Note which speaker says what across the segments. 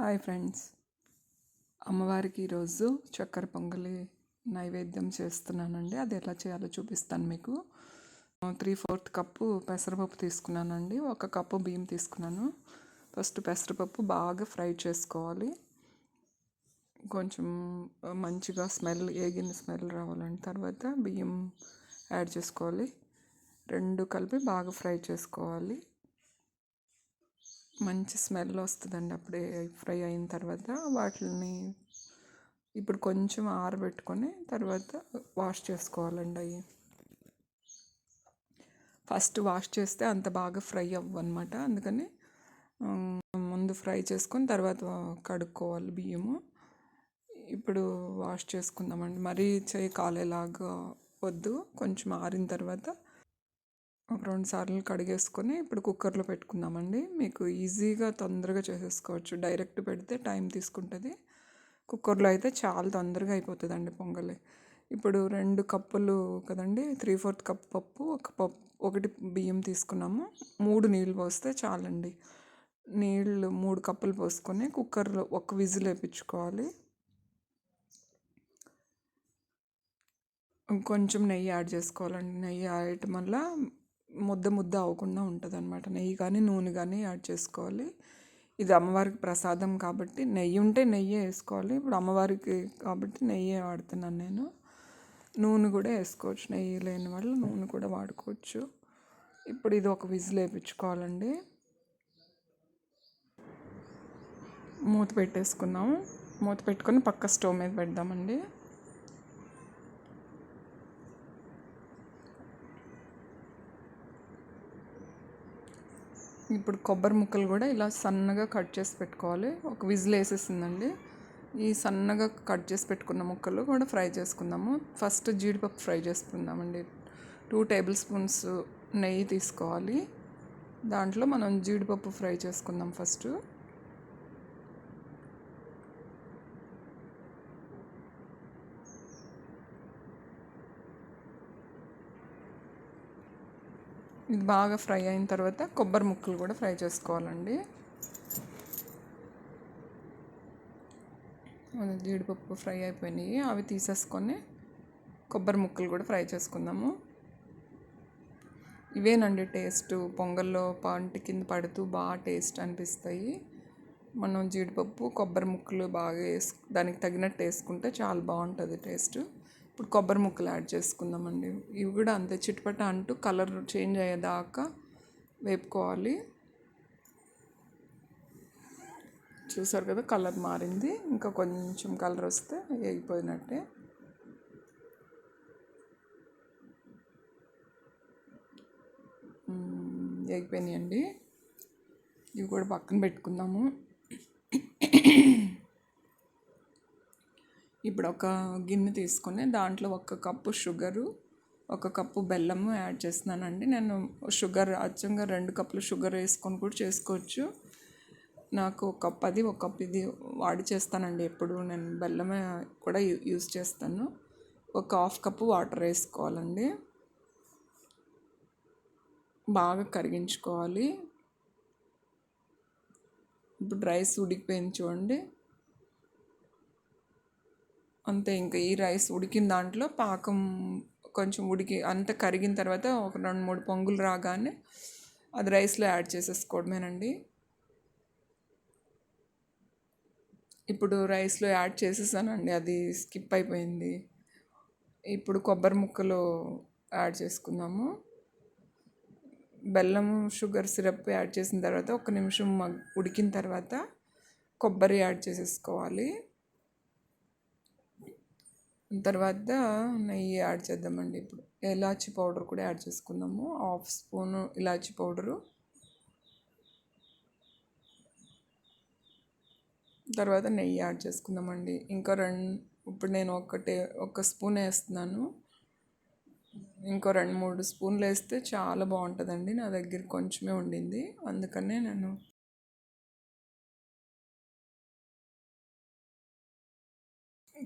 Speaker 1: Hi friends. అమ్మవారికి ఈరోజు చక్కెర పొంగలి నైవేద్యం చేస్తున్నానండి. అది ఎలా చేయాలో చూపిస్తాను మీకు. త్రీ ఫోర్త్ కప్పు పెసరపప్పు తీసుకున్నానండి. ఒక కప్పు బియ్యం తీసుకున్నాను. ఫస్ట్ పెసరపప్పు బాగా ఫ్రై చేసుకోవాలి. కొంచెం మంచిగా స్మెల్ ఏగిన స్మెల్ రావాలండి. తర్వాత బియ్యం యాడ్ చేసుకోవాలి. రెండు కలిపి బాగా ఫ్రై చేసుకోవాలి. మంచి స్మెల్ వస్తుందండి అప్పుడే ఫ్రై అయిన తర్వాత. వాటిని ఇప్పుడు కొంచెం ఆరబెట్టుకొని తర్వాత వాష్ చేసుకోవాలండి అవి ఫస్ట్ వాష్ చేస్తే అంత బాగా ఫ్రై అవ్వనమాట. అందుకని ముందు ఫ్రై చేసుకొని తర్వాత కడుక్కోవాలి బియ్యము. ఇప్పుడు వాష్ చేసుకుందామండి. మరీ చేయి కాలేలాగా వద్దు. కొంచెం ఆరిన తర్వాత ఒక రెండు సార్లు కడిగేసుకొని ఇప్పుడు కుక్కర్లో పెట్టుకుందామండి. మీకు ఈజీగా తొందరగా చేసేసుకోవచ్చు. డైరెక్ట్ పెడితే టైం తీసుకుంటుంది. కుక్కర్లో అయితే చాలా తొందరగా అయిపోతుందండి పొంగలి. ఇప్పుడు రెండు కప్పులు కదండి త్రీ ఫోర్త్ కప్ పప్పు ఒక పప్పు ఒకటి బియ్యం తీసుకున్నాము. మూడు నీళ్ళు పోస్తే చాలండి. నీళ్ళు మూడు కప్పులు పోసుకొని కుక్కర్లో ఒక విజిల్ వేయించుకోవాలి కొంచెం నెయ్యి యాడ్ చేసుకోవాలండి. నెయ్యి వేయటం వల్ల ముద్ద ముద్ద అవ్వకుండా ఉంటుంది అనమాట నెయ్యి కానీ నూనె కానీ యాడ్ చేసుకోవాలి. ఇది అమ్మవారికి ప్రసాదం కాబట్టి నెయ్యి ఉంటే నెయ్యి వేసుకోవాలి. ఇప్పుడు అమ్మవారికి కాబట్టి నెయ్యి వాడుతున్నాను నేను. నూనె కూడా వేసుకోవచ్చు. నెయ్యి లేని వాళ్ళు నూనె కూడా వాడుకోవచ్చు. ఇప్పుడు ఇది ఒక విజిల్ వేయించుకోవాలండి. మూత పెట్టేసుకుందాం మూత పెట్టుకొని పక్క స్టవ్ మీద పెడదామండి. ఇప్పుడు కొబ్బరి ముక్కలు కూడా ఇలా సన్నగా కట్ చేసి పెట్టుకోవాలి. ఒక విజిల్ వేసేసిందండి. ఈ సన్నగా కట్ చేసి పెట్టుకున్న ముక్కలు కూడా ఫ్రై చేసుకుందాము. ఫస్ట్ జీడిపప్పు ఫ్రై చేసుకుందామండి. టూ టేబుల్ స్పూన్స్ నెయ్యి తీసుకోవాలి. దాంట్లో మనం జీడిపప్పు ఫ్రై చేసుకుందాం ఫస్ట్. ఇది బాగా ఫ్రై అయిన తర్వాత కొబ్బరి ముక్కలు కూడా ఫ్రై చేసుకోవాలండి. జీడిపప్పు ఫ్రై అయిపోయినాయి. అవి తీసేసుకొని కొబ్బరి ముక్కలు కూడా ఫ్రై చేసుకుందాము. ఇవేనండి టేస్ట్. పొంగల్లో పంటి కింద పడుతూ బాగా టేస్ట్ అనిపిస్తాయి. మనం జీడిపప్పు కొబ్బరి ముక్కలు బాగా వేసు దానికి తగినట్టు వేసుకుంటే చాలా బాగుంటుంది టేస్ట్. ఇప్పుడు కొబ్బరి ముక్కలు యాడ్ చేసుకుందామండి. ఇవి కూడా అంతే చిట్పట అంటూ కలర్ చేంజ్ అయ్యేదాకా వేపుకోవాలి. చూసారు కదా కలర్ మారింది. ఇంకా కొంచెం కలర్ వస్తే వేగిపోయినట్టే. వేగిపోయినాయండి. ఇవి కూడా పక్కన పెట్టుకుందాము. ఇప్పుడు ఒక గిన్నె తీసుకొని దాంట్లో ఒక కప్పు షుగరు ఒక కప్పు బెల్లము యాడ్ చేస్తున్నానండి. నేను షుగర్ అచ్చంగా రెండు కప్పులు షుగర్ వేసుకొని కూడా చేసుకోవచ్చు. నాకు ఒక కప్ అది ఒక కప్ ఇది వాడి చేస్తానండి ఎప్పుడు. నేను బెల్లమే కూడా యూస్ చేస్తాను. ఒక హాఫ్ కప్పు వాటర్ వేసుకోవాలండి. బాగా కరిగించుకోవాలి. ఇప్పుడు రైస్ ఉడికిపోయింది చూడండి. అంతే ఇంకా ఈ రైస్ ఉడికిన దాంట్లో పాకం కొంచెం ఉడికి అంత కరిగిన తర్వాత ఒక రెండు మూడు పొంగులు రాగానే అది రైస్లో యాడ్ చేసేసుకోవడమేనండి. ఇప్పుడు రైస్లో యాడ్ చేసేసానండి అది స్కిప్ అయిపోయింది. ఇప్పుడు కొబ్బరి ముక్కలు యాడ్ చేసుకుందాము. బెల్లం షుగర్ సిరప్ యాడ్ చేసిన తర్వాత ఒక నిమిషం ఉడికిన తర్వాత కొబ్బరి యాడ్ చేసేసుకోవాలి. తర్వాత నెయ్యి యాడ్ చేద్దామండి ఇప్పుడు. ఇలాచి పౌడర్ కూడా యాడ్ చేసుకుందాము. హాఫ్ స్పూను ఇలాచి పౌడరు. తర్వాత నెయ్యి యాడ్ చేసుకుందామండి. ఇంకా రెండు ఇప్పుడు నేను ఒకటే ఒక స్పూన్ వేస్తున్నాను. ఇంకో రెండు మూడు స్పూన్లు వేస్తే చాలా బాగుంటుందండి. నా దగ్గర కొంచెమే ఉండింది. అందుకనే నేను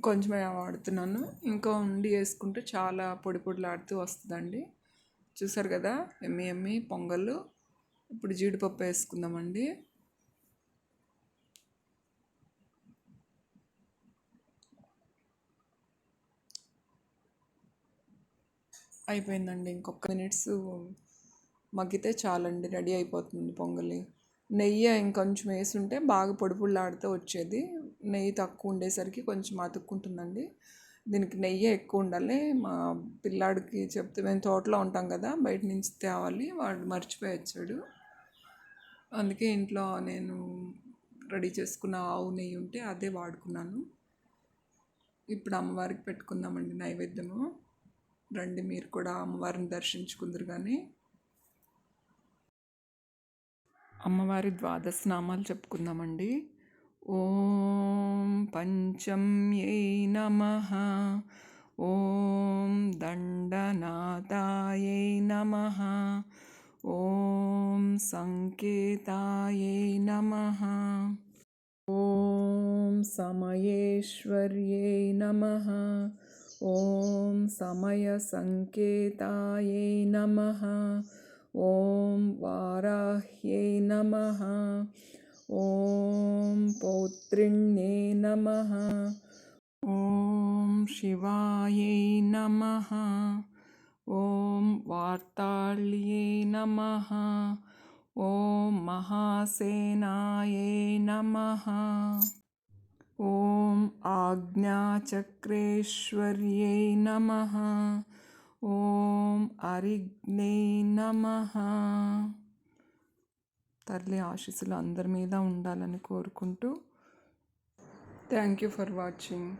Speaker 1: కొంచెమే వాడుతున్నాను. ఇంకా ఉండి వేసుకుంటే చాలా పొడి పొడిలాడుతూ వస్తుందండి. చూసారు కదా ఎమ్మి ఎమ్మి పొంగళ్ళు ఇప్పుడు జీడిపప్పు వేసుకుందామండి. అయిపోయిందండి. ఇంకొక మినిట్స్ మగ్గితే చాలండి రెడీ అయిపోతుంది పొంగలి. నెయ్యి ఇంకొంచెం వేసుంటే బాగా పొడిపుళ్ళు ఆడితే వచ్చేది. నెయ్యి తక్కువ ఉండేసరికి కొంచెం అతుక్కుంటుందండి. దీనికి నెయ్యి ఎక్కువ ఉండాలి. మా పిల్లాడికి చెప్తే మేము తోటలో ఉంటాం కదా బయట నుంచి తేవాలి. వాడు మర్చిపోయి వచ్చాడు అందుకే ఇంట్లో నేను రెడీ చేసుకున్న ఆవు నెయ్యి ఉంటే అదే వాడుకున్నాను. ఇప్పుడు అమ్మవారికి పెట్టుకుందామండి నైవేద్యము. రండి మీరు కూడా అమ్మవారిని దర్శించుకుందరు కానీ అమ్మవారి ద్వాదశ నామాలు చెప్పుకుందామండి. ॐ पञ्चम्यै नमः। ॐ दण्डनाथायै नमः। ॐ सङ्केतायै नमः। ॐ समयेश्वर्यै नमः। ॐ समयसङ्केतायै नमः। ॐ वाराह्यै नमः। ॐ पौत्रिण्ये नमः। ॐ शिवायै नमः। ॐ वार्ताल्ये नमः। ॐ महासेनायै नमः। ॐ आज्ञाचक्रेश्वर्यै नमः। ॐ अरिग्ने नमः। తల్లి ఆశీస్సులు అందరి మీద ఉండాలని కోరుకుంటూ థ్యాంక్ యూ ఫర్ వాచింగ్.